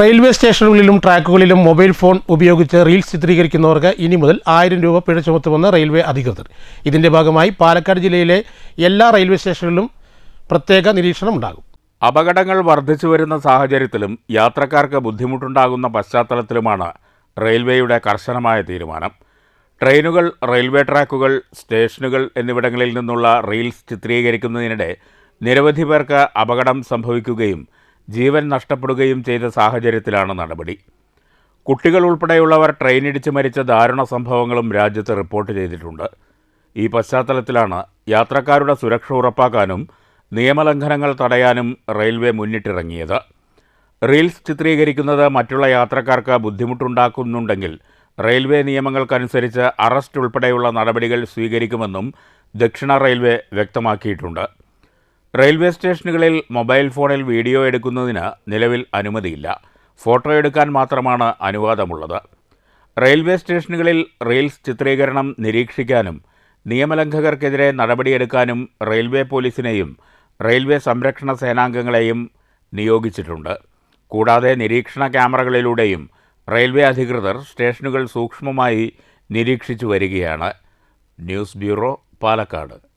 Railway സ്റ്റേഷനുകളിലും ട്രാക്കുകളിലും mobile phone ഉപയോഗിച്ച് റീൽസ് ചിത്രീകരിക്കുന്നവർക്ക് ഇനി മുതൽ ആയിരം രൂപ പിഴ ചുമത്തുമെന്ന് റെയിൽവേ അധികൃതർ. ഇതിന്റെ ഭാഗമായി പാലക്കാട് ജില്ലയിലെ എല്ലാ റെയിൽവേ സ്റ്റേഷനുകളിലും പ്രത്യേക നിരീക്ഷണം ഉണ്ടാകും. അപകടങ്ങൾ വർദ്ധിച്ചു വരുന്ന സാഹചര്യത്തിലും യാത്രക്കാർക്ക് ബുദ്ധിമുട്ടുണ്ടാകുന്ന പശ്ചാത്തലത്തിലുമാണ് റെയിൽവേയുടെ കർശനമായ തീരുമാനം. ട്രെയിനുകൾ റെയിൽവേ ട്രാക്കുകൾ സ്റ്റേഷനുകൾ എന്നിവിടങ്ങളിൽ നിന്നുള്ള റീൽസ് ചിത്രീകരിക്കുന്നതിനിടെ നിരവധി പേർക്ക് അപകടം സംഭവിക്കുകയും ജീവൻ നഷ്ടപ്പെടുകയും ചെയ്ത സാഹചര്യത്തിലാണ് നടപടി. കുട്ടികൾ ഉൾപ്പെടെയുള്ളവർ ട്രെയിനിടിച്ച് മരിച്ച ദാരുണ സംഭവങ്ങളും രാജ്യത്ത് റിപ്പോർട്ട് ചെയ്തിട്ടുണ്ട്. ഈ പശ്ചാത്തലത്തിലാണ് യാത്രക്കാരുടെ സുരക്ഷ ഉറപ്പാക്കാനും നിയമലംഘനങ്ങൾ തടയാനും റെയിൽവേ മുന്നിട്ടിറങ്ങിയത്. റീൽസ് ചിത്രീകരിക്കുന്നത് മറ്റുള്ള യാത്രക്കാർക്ക് ബുദ്ധിമുട്ടുണ്ടാക്കുന്നുണ്ടെങ്കിൽ റെയിൽവേ നിയമങ്ങൾക്കനുസരിച്ച് അറസ്റ്റ് ഉൾപ്പെടെയുള്ള നടപടികൾ സ്വീകരിക്കുമെന്നും ദക്ഷിണ റെയിൽവേ വ്യക്തമാക്കിയിട്ടുണ്ട്. റെയിൽവേ സ്റ്റേഷനുകളിൽ മൊബൈൽ ഫോണിൽ വീഡിയോ എടുക്കുന്നതിന് നിലവിൽ അനുമതിയില്ല. ഫോട്ടോ എടുക്കാൻ മാത്രമാണ് അനുവാദമുള്ളത്. റെയിൽവേ സ്റ്റേഷനുകളിൽ റെയിൽസ് ചിത്രീകരണം നിരീക്ഷിക്കാനും നിയമലംഘകർക്കെതിരെ നടപടിയെടുക്കാനും റെയിൽവേ പോലീസിനെയും റെയിൽവേ സംരക്ഷണ സേനാംഗങ്ങളെയും നിയോഗിച്ചിട്ടുണ്ട്. കൂടാതെ നിരീക്ഷണ ക്യാമറകളിലൂടെയും റെയിൽവേ അധികൃതർ സ്റ്റേഷനുകൾ സൂക്ഷ്മമായി നിരീക്ഷിച്ചു വരികയാണ്. News bureau Palakkad.